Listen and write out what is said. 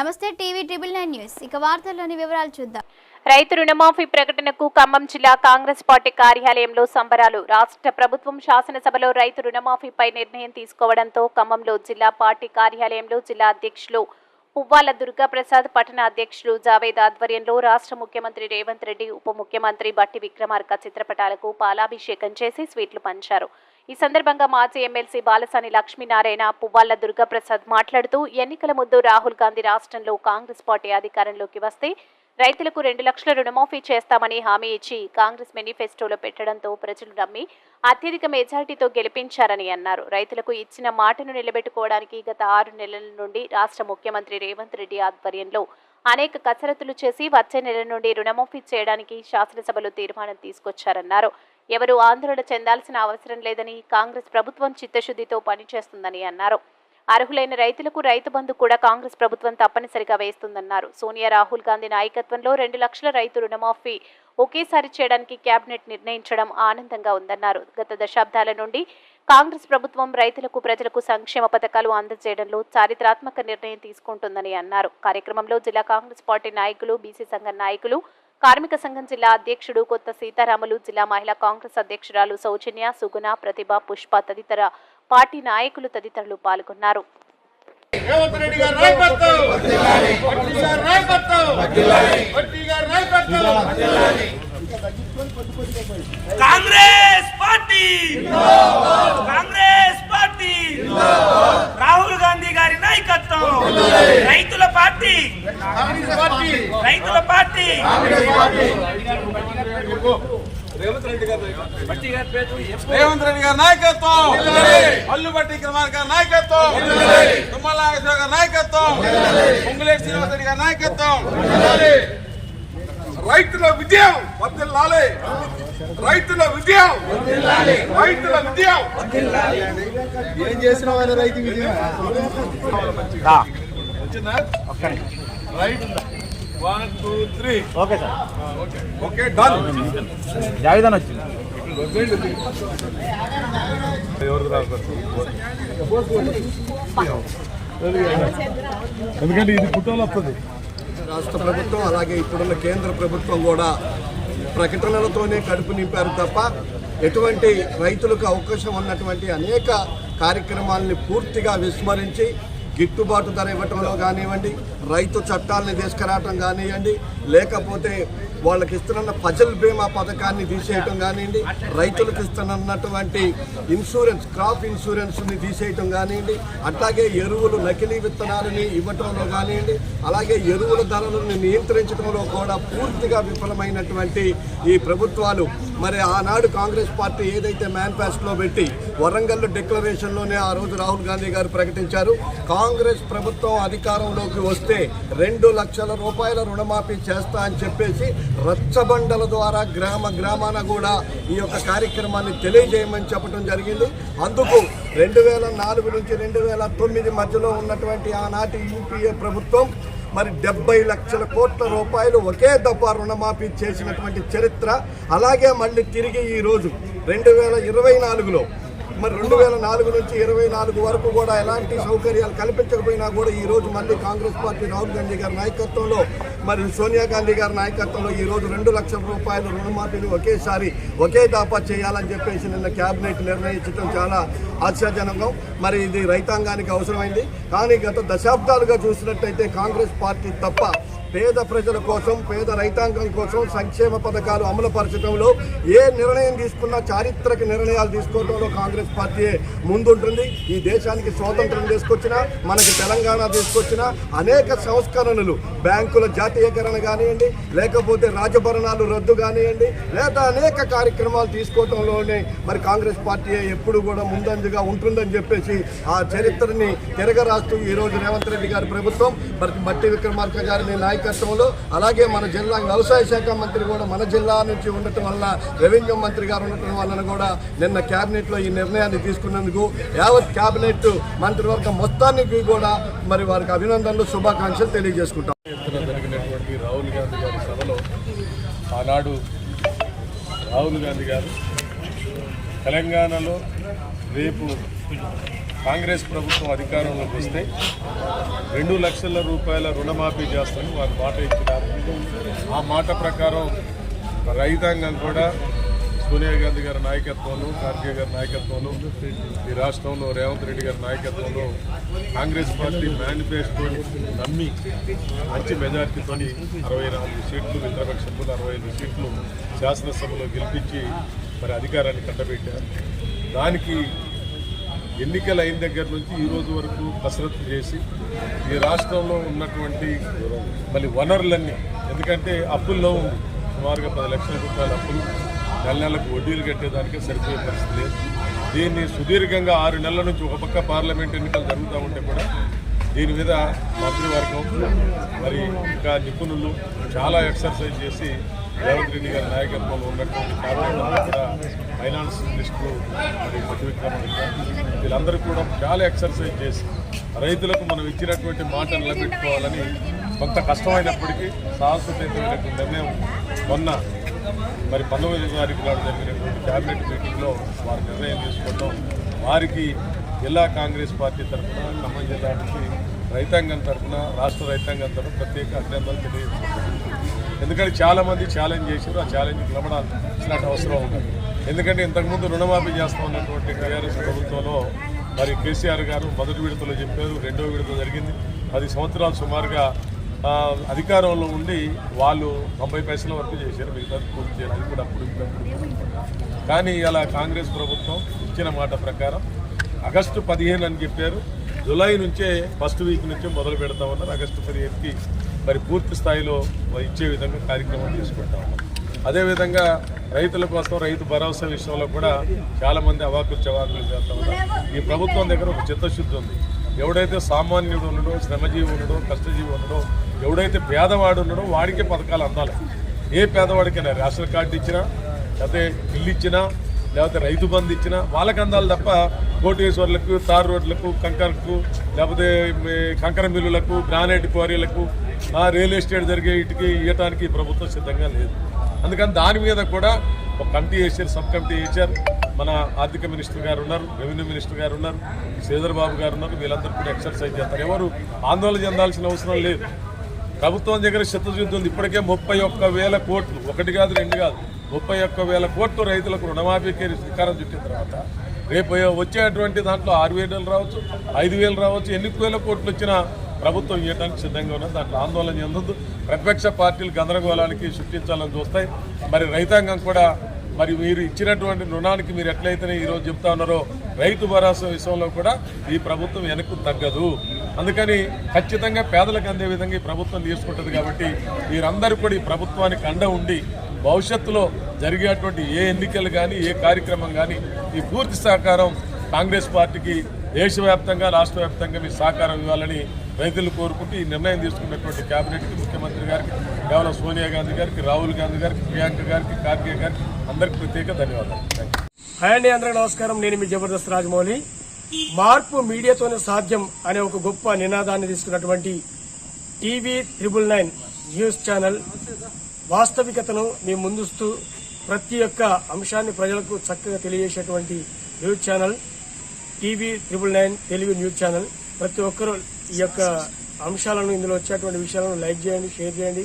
నమస్తే TV triple nine news. ఇక వార్తల్లోని వివరాలు చూద్దాం. రైతు రుణమాఫీ ప్రకటనకు ఖమ్మం జిల్లా కాంగ్రెస్ పార్టీ కార్యాలయంలో సంబరాలు. రాష్ట్ర ప్రభుత్వం శాసనసభలో రైతు రుణమాఫీపై నిర్ణయం తీసుకోవడంతో ఖమ్మంలో జిల్లా పార్టీ కార్యాలయంలో జిల్లా అధ్యక్షులు పువ్వాల దుర్గాప్రసాద్ పట్టణ అధ్యక్షులు జావేద్ ఆధ్వర్యంలో రాష్ట్ర ముఖ్యమంత్రి రేవంత్ రెడ్డి ఉప ముఖ్యమంత్రి బట్టి విక్రమార్క చిత్రపటాలకు పాలాభిషేకం చేసి స్వీట్లు పంచారు. ఈ సందర్భంగా మాజీ ఎమ్మెల్సీ బాలసాని లక్ష్మీనారాయణ పువ్వాళ్ళ దుర్గాప్రసాద్ మాట్లాడుతూ ఎన్నికల ముందు రాహుల్ గాంధీ రాష్ట్రంలో కాంగ్రెస్ పార్టీ అధికారంలోకి వస్తే రైతులకు రెండు లక్షల రుణమాఫీ చేస్తామని హామీ ఇచ్చి కాంగ్రెస్ మేనిఫెస్టోలో పెట్టడంతో ప్రజలు నమ్మి అత్యధిక మెజారిటీతో గెలిపించారని అన్నారు. రైతులకు ఇచ్చిన మాటను నిలబెట్టుకోవడానికి గత ఆరు నెలల నుండి రాష్ట్ర ముఖ్యమంత్రి రేవంత్ రెడ్డి ఆధ్వర్యంలో అనేక కసరత్తులు చేసి వచ్చే నెల నుండి రుణమాఫీ చేయడానికి శాసనసభలో తీర్మానం తీసుకొచ్చారన్నారు. ఎవరు ఆందోళన చెందాల్సిన అవసరం లేదని కాంగ్రెస్ ప్రభుత్వం చిత్తశుద్ధితో పనిచేస్తుందని అన్నారు. అర్హులైన రైతులకు రైతు బంధు కూడా కాంగ్రెస్ ప్రభుత్వం తప్పనిసరిగా వేస్తుందన్నారు. సోనియా రాహుల్ గాంధీ నాయకత్వంలో రెండు లక్షల రైతు రుణమాఫీ ఒకేసారి చేయడానికి కేబినెట్ నిర్ణయించడం ఆనందంగా ఉందన్నారు. గత దశాబ్దాల నుండి కాంగ్రెస్ ప్రభుత్వం రైతులకు ప్రజలకు సంక్షేమ పథకాలు అందజేయడంలో చారిత్రాత్మక నిర్ణయం తీసుకుంటుందని అన్నారు. కార్యక్రమంలో జిల్లా కాంగ్రెస్ పార్టీ నాయకులు బీసీ సంఘం నాయకులు కార్మిక సంఘం జిల్లా అధ్యక్షుడు కొత్త సీతారాములు జిల్లా మహిళా కాంగ్రెస్ అధ్యక్షురాలు సౌజన్య సుగుణ ప్రతిభ పుష్ప తదితర పార్టీ నాయకులు తదితరులు పాల్గొన్నారు. రేవంత్ రెడ్డి గారి నాయకత్వం! వడ్డీ గారి నాయకత్వం! వడ్డీ గారి నాయకత్వం! కాంగ్రెస్! పార్టీ కాంగ్రెస్ పార్టీ రాహుల్ గాంధీ గారి నాయకత్వం రైతుల పార్టీ కాంగ్రెస్ పార్టీ రైతుల పార్టీ రేవంత్ రెడ్డి గారి నాయకత్వం. అల్లు బట్టి కుమార్ గారి నాయకత్వం. తుమ్మల నాగేశ్వర గారి నాయకత్వం. పొంగులేటి శ్రీనివాస్ రెడ్డి గారి నాయకత్వం. రైతుల విజయం వర్దిల్లాలి రైతుల విజయం రైతుల విజయం. ఏం చేసినావు రైతు విజయం వచ్చిందా? Right. One two three okay sir. Okay. Done జావిదాన్ వచ్చింది. ఎందుకంటే ఇది పుట్టలు వస్తుంది రాష్ట్ర ప్రభుత్వం అలాగే ఇప్పుడున్న కేంద్ర ప్రభుత్వం కూడా ప్రకటనలతోనే కడుపు నింపారు తప్ప ఎటువంటి రైతులకు అవకాశం ఉన్నటువంటి అనేక కార్యక్రమాలని పూర్తిగా విస్మరించి గిట్టుబాటు ధర ఇవ్వటంలో కానివ్వండి రైతు చట్టాలని తీసుకురావటం కానివ్వండి లేకపోతే వాళ్ళకి ఇస్తున్న ఫజల్ బీమా పథకాన్ని తీసేయటం కానివ్వండి రైతులకు ఇస్తున్నటువంటి ఇన్సూరెన్స్ క్రాప్ ఇన్సూరెన్స్ని తీసేయటం కానివ్వండి అట్లాగే ఎరువులు నకిలీ విత్తనాలని ఇవ్వటంలో కానివ్వండి అలాగే ఎరువుల ధరలను నియంత్రించడంలో కూడా పూర్తిగా విఫలమైనటువంటి ఈ ప్రభుత్వాలు మరి ఆనాడు కాంగ్రెస్ పార్టీ ఏదైతే మేనిఫెస్టోలో పెట్టి వరంగల్ డిక్లరేషన్లోనే ఆ రోజు రాహుల్ గాంధీ గారు ప్రకటించారు. కాంగ్రెస్ ప్రభుత్వం అధికారంలోకి వస్తే రెండు లక్షల రూపాయల రుణమాఫీ చేస్తా అని చెప్పేసి రచ్చబండల ద్వారా గ్రామ గ్రామాన కూడా ఈ యొక్క కార్యక్రమాన్ని తెలియజేయమని చెప్పడం జరిగింది. అందుకు రెండు వేల నాలుగు నుంచి రెండు వేల తొమ్మిది మధ్యలో ఉన్నటువంటి ఆనాటి యూపీఏ ప్రభుత్వం మరి డెబ్బై లక్షల కోట్ల రూపాయలు ఒకే దఫా రుణమాఫీ చేసినటువంటి చరిత్ర. అలాగే మళ్ళీ తిరిగి ఈరోజు రెండు వేల ఇరవై నాలుగులో మరి రెండు వేల నాలుగు నుంచి ఇరవై నాలుగు వరకు కూడా ఎలాంటి సౌకర్యాలు కల్పించకపోయినా కూడా ఈ రోజు మళ్ళీ కాంగ్రెస్ పార్టీ రాహుల్ గాంధీ గారి నాయకత్వంలో మరి సోనియా గాంధీ గారి నాయకత్వంలో ఈ రోజు రెండు లక్షల రూపాయల రుణమాఫీని ఒకేసారి ఒకే దాపా చేయాలని చెప్పేసి నిన్న కేబినెట్ నిర్ణయించడం చాలా ఆశ్చర్యజనకం. మరి ఇది రైతాంగానికి అవసరమైంది. కానీ గత దశాబ్దాలుగా చూసినట్టయితే కాంగ్రెస్ పార్టీ తప్ప పేద ప్రజల కోసం పేద రైతాంగం కోసం సంక్షేమ పథకాలు అమలుపరచడంలో ఏ నిర్ణయం తీసుకున్నా చారిత్రక నిర్ణయాలు తీసుకోవడంలో కాంగ్రెస్ పార్టీ ముందుంటుంది ఈ దేశానికి స్వాతంత్రం తీసుకొచ్చిన మనకి తెలంగాణ తీసుకొచ్చిన అనేక సంస్కరణలు బ్యాంకుల జాతీయకరణ కానివ్వండి లేకపోతే రాజభరణాలు రద్దు కానివ్వండి లేదా అనేక కార్యక్రమాలు తీసుకోవడంలోనే మరి కాంగ్రెస్ పార్టీ ఎప్పుడు కూడా ముందంజగా ఉంటుందని చెప్పేసి ఆ చరిత్రని తిరగరాస్తూ ఈరోజు రేవంత్ రెడ్డి గారి ప్రభుత్వం మరి మట్టి విక్రమార్క గారి నాయకత్వంలో అలాగే మన జిల్లా వ్యవసాయ శాఖ మంత్రి కూడా మన జిల్లా నుంచి ఉండటం వల్ల రెవెన్యూ మంత్రి గారు ఉండటం వలన కూడా నిన్న క్యాబినెట్లో ఈ నిర్ణయం నిర్ణయాన్ని తీసుకున్నందుకు యావత్ కేబినెట్ మంత్రివర్గం మొత్తానికి కూడా మరి వారికి అభినందనలు శుభాకాంక్షలు తెలియజేసుకుంటాం. ఎత్తున జరిగినటువంటి రాహుల్ గాంధీ గారి సభలో ఆనాడు రాహుల్ గాంధీ గారు తెలంగాణలో రేపు కాంగ్రెస్ ప్రభుత్వం అధికారంలోకి వస్తే రెండు లక్షల రూపాయల రుణమాఫీ చేస్తామని వారు మాట ఇచ్చినారు. ఆ మాట ప్రకారం రైతాంగం కూడా సోనియా గాంధీ గారి నాయకత్వంలో ఖార్గే గారి నాయకత్వంలో ఈ రాష్ట్రంలో రేవంత్ రెడ్డి గారి నాయకత్వంలో కాంగ్రెస్ పార్టీ మేనిఫెస్టో నమ్మి మంచి మెజార్టీతో అరవై నాలుగు సీట్లు మిత్రపక్ష సభ్యులు అరవై ఐదు సీట్లు శాసనసభలో గెలిపించి మరి అధికారాన్ని కట్టబెట్టారు. దానికి ఎన్నికలు అయిన దగ్గర నుంచి ఈ రోజు వరకు కసరత్తు చేసి ఈ రాష్ట్రంలో ఉన్నటువంటి మళ్ళీ వనరులన్నీ ఎందుకంటే అప్పుల్లో ఉంది. సుమారుగా పది లక్షల రూపాయల అప్పులు. నెల నెలకు వడ్డీలు కట్టేదానికే సరిపోయే పరిస్థితి లేదు. దీన్ని సుదీర్ఘంగా ఆరు నెలల నుంచి ఒక పక్క పార్లమెంట్ ఎన్నికలు జరుగుతూ ఉంటే కూడా దీని మీద మంత్రివర్గం మరి ఇంకా నిపుణులు చాలా ఎక్సర్సైజ్ చేసి రేవంత్ రెడ్డి గారి నాయకత్వంలో ఉన్నటువంటి కార్యక్రమాలు కూడా ఫైనాన్స్ మినిస్టర్లు మరి విక్రమార్క వీళ్ళందరూ కూడా చాలా ఎక్సర్సైజ్ చేసి రైతులకు మనం ఇచ్చినటువంటి మాట నిలబెట్టుకోవాలని కొంత కష్టమైనప్పటికీ సాహసోపేతమైనటువంటి నిర్ణయం మొన్న మరి పంతొమ్మిది తారీఖు నాడు జరిగినటువంటి క్యాబినెట్ మీటింగ్లో వారు నిర్ణయం తీసుకోవడం వారికి జిల్లా కాంగ్రెస్ పార్టీ తరఫున ఖమ్మం జిల్లా నుంచి రైతాంగం తరఫున రాష్ట్ర రైతాంగం తరఫున ప్రత్యేక అభినందనలు తెలియజేస్తున్నారు ఎందుకంటే చాలామంది ఛాలెంజ్ చేశారు ఆ ఛాలెంజ్ నిలబడాల్సిన అవసరం ఉంది ఎందుకంటే ఇంతకుముందు రుణమాఫీ చేస్తా ఉన్నటువంటి టీఆర్ఎస్ ప్రభుత్వంలో మరి కేసీఆర్ గారు మొదటి విడతలో చెప్పారు రెండో విడత జరిగింది. పది సంవత్సరాలు సుమారుగా అధికారంలో ఉండి వాళ్ళు తొంభై పైసల వరకు చేశారు మిగతా పూర్తి చేయాలి అది కూడా అప్పుడు కానీ ఇలా కాంగ్రెస్ ప్రభుత్వం ఇచ్చిన మాట ప్రకారం ఆగస్టు పదిహేను అని చెప్పారు. జూలై నుంచే ఫస్ట్ వీక్ నుంచే మొదలు పెడతామన్నారు ఆగస్టు పదిహేనుకి మరి పూర్తి స్థాయిలో ఇచ్చే విధంగా కార్యక్రమం తీసుకుంటా ఉన్నాం అదేవిధంగా రైతుల కోసం రైతు భరోసా విషయంలో కూడా చాలా మంది అవాకులు చవాకులు చేస్తా ఉన్నారు. ఈ ప్రభుత్వం దగ్గర ఒక చిత్తశుద్ధి ఉంది. ఎవడైతే సామాన్యుడు ఉండడో శ్రమజీవి ఉండడో కష్టజీవి ఉండడో ఎవడైతే పేదవాడు ఉండడో వాడికే పథకాలు అందాలి. ఏ పేదవాడికైనా రేషన్ కార్డు ఇచ్చినా లేకపోతే ఇల్లు ఇచ్చినా లేకపోతే రైతు బంధు ఇచ్చినా వాళ్ళకి అందాలి తప్ప కోటేశ్వర్లకు తార్ రోడ్లకు కంకరకు లేకపోతే కంకర మిల్లులకు గ్రానైట్ క్వారీలకు ఆ రియల్ ఎస్టేట్ జరిగే ఇటుకి ఇవ్వటానికి ప్రభుత్వం సిద్ధంగా లేదు. అందుకని దాని మీద కూడా ఒక కమిటీ వేసారు సబ్ కమిటీ వేశారు. మన ఆర్థిక మినిస్టర్ గారు ఉన్నారు రెవెన్యూ మినిస్టర్ గారు ఉన్నారు శ్రీధర్ బాబు గారు ఉన్నారు వీళ్ళందరూ కూడా ఎక్సర్సైజ్ చేస్తారు. ఎవరు ఆందోళన చెందాల్సిన అవసరం లేదు. ప్రభుత్వం దగ్గర చిత్తశుద్ధి ఉంది. ఇప్పటికే ముప్పై ఒక్క వేల కోట్లు ఒకటి కాదు రెండు కాదు ముప్పై ఒక్క వేల కోట్లు రైతులకు రుణమాఫీకి శ్రీకారం చుట్టిన తర్వాత రేపు వచ్చేటువంటి దాంట్లో ఆరు వేలు రావచ్చు ఐదు వేలు రావచ్చు ఎన్ని వేల కోట్లు వచ్చినా ప్రభుత్వం ఇవ్వడానికి సిద్ధంగా ఉన్నది. దాంట్లో ఆందోళన చెందొద్దు. ప్రతిపక్ష పార్టీలు గందరగోళానికి సృష్టించాలని చూస్తాయి. మరి రైతాంగం కూడా మరి మీరు ఇచ్చినటువంటి రుణానికి మీరు ఎట్లయితేనే ఈరోజు చెప్తా ఉన్నారో రైతు భరోసా విషయంలో కూడా ఈ ప్రభుత్వం వెనక్కు తగ్గదు. అందుకని ఖచ్చితంగా పేదలకు అందే విధంగా ఈ ప్రభుత్వం తీసుకుంటుంది కాబట్టి మీరందరూ కూడా ఈ ప్రభుత్వానికి అండ ఉండి భవిష్యత్తులో జరిగేటువంటి ఏ ఎన్నికలు కానీ ఏ కార్యక్రమం కానీ ఈ పూర్తి సహకారం కాంగ్రెస్ పార్టీకి దేశవ్యాప్తంగా రాష్ట్ర వ్యాప్తంగా మీ సహకారం ఇవ్వాలని రైతులు కోరుకుంటూ ఈ నిర్ణయం తీసుకున్నటువంటి కేబినెట్కి ముఖ్యమంత్రి గారికి కేవలం సోనియా గాంధీ గారికి రాహుల్ గాంధీ గారికి ప్రియాంక గారికి ఖార్గే గారికి అందరికి ప్రత్యేక ధన్యవాదాలు. హాయ్ అండి అందరికీ నమస్కారం. నేను మీ జబర్దస్త్ రాజమౌళి. మార్పు మీడియాతోనే సాధ్యం అనే ఒక గొప్ప నినాదాన్ని తీసుకున్నటువంటి TV triple nine news channel వాస్తవికతను మీ ముందుస్తూ ప్రతి ఒక్క అంశాన్ని ప్రజలకు చక్కగా తెలియజేసేటువంటి news channel TV triple nine Telugu news channel. ప్రతి ఒక్కరూ ఈ యొక్క అంశాలను ఇందులో వచ్చేటువంటి విషయాలను లైక్ చేయండి షేర్ చేయండి.